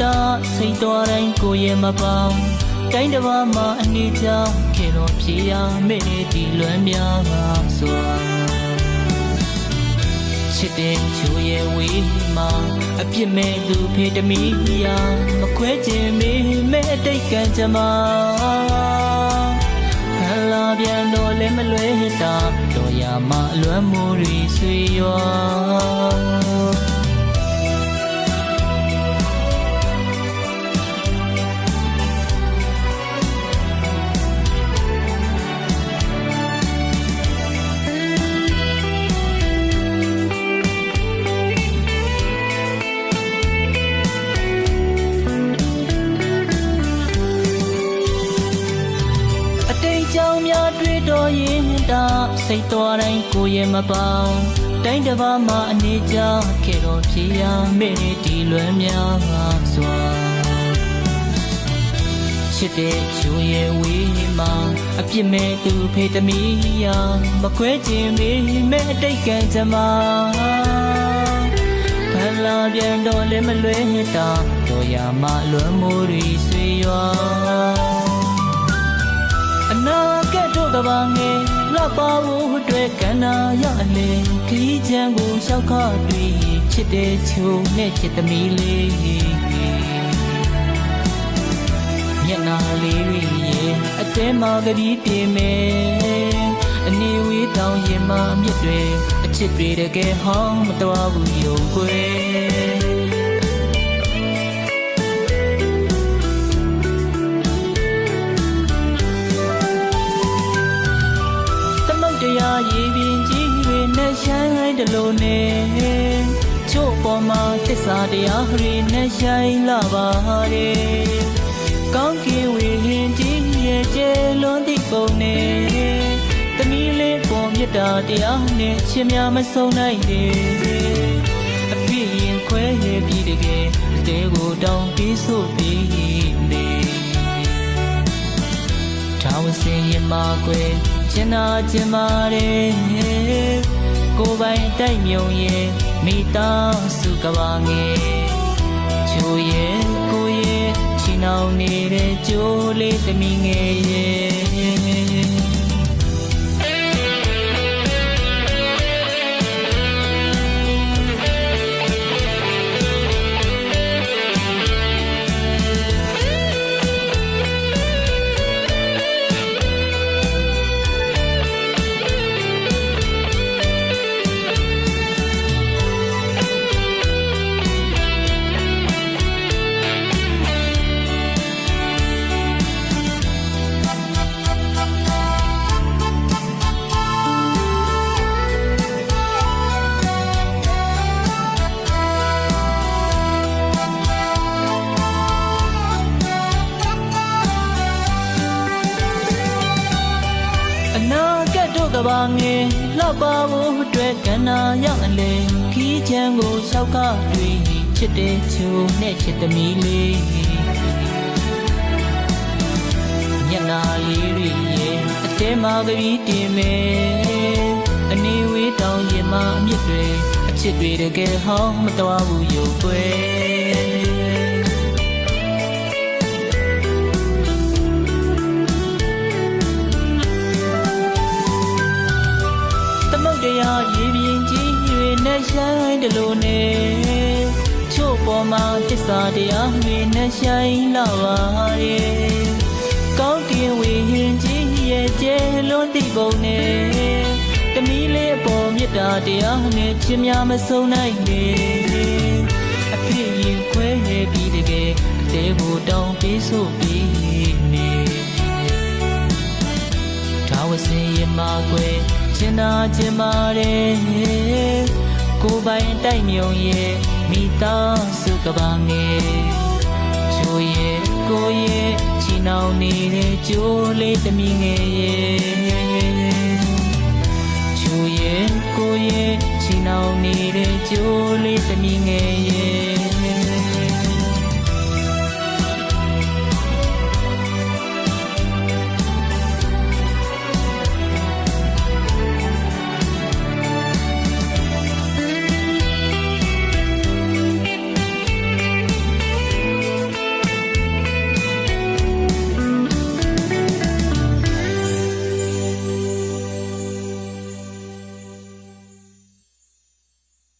စိတ်တော်တိုင်းကိုယ်ရဲ့မပေါင်းတိုင်းတစ်ပါးမှာအနေကြောင့်ခေတော်ဖြေရမေ့ဒီလွမ်းများပါစွာချစ်တဲ့ချိုရဲ့ဝေးမှာအပြစ်မဲ့သူဖေတမီယာမခွဲခြင်းမေမဲ့အတိတ်ကံကြမ္မာဟလာပြန်တော့လည်းမလွဲတာတော်ရမအလွမ်းမိုးရီဆွေရွာ ရင်တာစိတ်တော်တိုင်းကိုယ်ရဲ့မပေါင်းတိုင်းတစ်ပါးမှာအနေကြောင့်ခေတော်ဖြေရမေ့ဒီလွမ်းများပါစွာချစ်တဲ့ချိုရဲ့ဝေးမှာအပြစ်မဲ့သူဖေတမီယာမခွဲခြင်းမေမဲ့အတိတ်ကံကြမ္မာဖလာပြန်တော့လည်းမလွဲတာတော်ရမလွမ်းမိုးရီဆွေရွာ ပါဖို့အတွက်ကန္နာရအလေခီးချမ်းကိုရှောက်ခတွေ့ချစ်တဲ့ချိုနဲ့ချစ်သမီးလေးမျက်နာလေးတွေရဲ့အတဲမှာကတိတင်မယ်အနေဝေးတောင်းရင်မမြစ်တွေအချစ်တွေတကယ်ဟောင်းမတော်ဘူးယုံကွယ် ရားရည်ပင်ကြီးတွေနဲ့ဆိုင်တလို့နေချို့ပေါ်မှာသစ္စာတရားတွေနဲ့ဆိုင်လာပါတယ်ကောင်းကင်ဝေဟင်ကြီးရဲ့ကျဲလွန်သည့်ပုံနဲ့တမီးလေးပေါ်မြတ်တာတရားနဲ့ချင်းများမဆုံးနိုင်တယ်အပြည့်ရင်ခွဲရပြီးတကယ်အတဲကိုတောင်းပြီးဆိုပြီးနေထာဝစင်ရင်မာကွယ် ကျင်နာကျင်မာတယ်ကိုယ်ပိုင်တိုက်မြုံရဲ့မိသားစုကဘာငယ်ချိုရဲ့ကိုရဲ့ချီနှောင်နေတဲ့ကြိုးလေးသမီးငယ်ရဲ့ အနာကက်တို့ကဘာငယ်လောက်ပါဖို့အတွက်ကန္နာရောက်အလေခီးချမ်းကိုရှောက်ကားတွေ့ချစ်တဲ့ချိုနဲ့ချစ်သမီးလေးညနာလေးတွေရဲ့အတဲမှာကလေးတင်မယ်အနေဝေးတောင်းရင်မအမြစ်တွေအချစ်တွေတကယ်ဟောင်းမတော်ဘူးရုပ်ွယ် သမုတ်တရားရည်ပြင်းကြီးတွေနဲ့ဆိုင်တလို့နေချို့ပေါ်မှာတစ္ဆာတရားတွေနဲ့ဆိုင်လာပါရဲ့ကောင်းကင်ဝေဟင်ကြီးရဲ့ကျဲလွန်သည့်ပုံနဲ့တမီးလေးပေါ်မြတ်တာတရားနဲ့ချင်းများမဆုံးနိုင်နေအဖြစ်ရင်ခွဲပြီးတကယ်အသေးကိုတောင်းပေးဆိုပြီးနေထာဝစင်ရမကွယ် ကျင်နာကျင်မာတယ်ကိုယ်ပိုင်တိုက်မြုံရဲ့မိသားစုကဘာငယ်ချိုရဲ့ကိုရဲ့ချီနှောင်နေတဲ့ကြိုးလေးသမီးငယ်ရဲ့ချိုရဲ့ကိုရဲ့ချီနှောင်နေတဲ့ကြိုးလေးသမီးငယ်ရ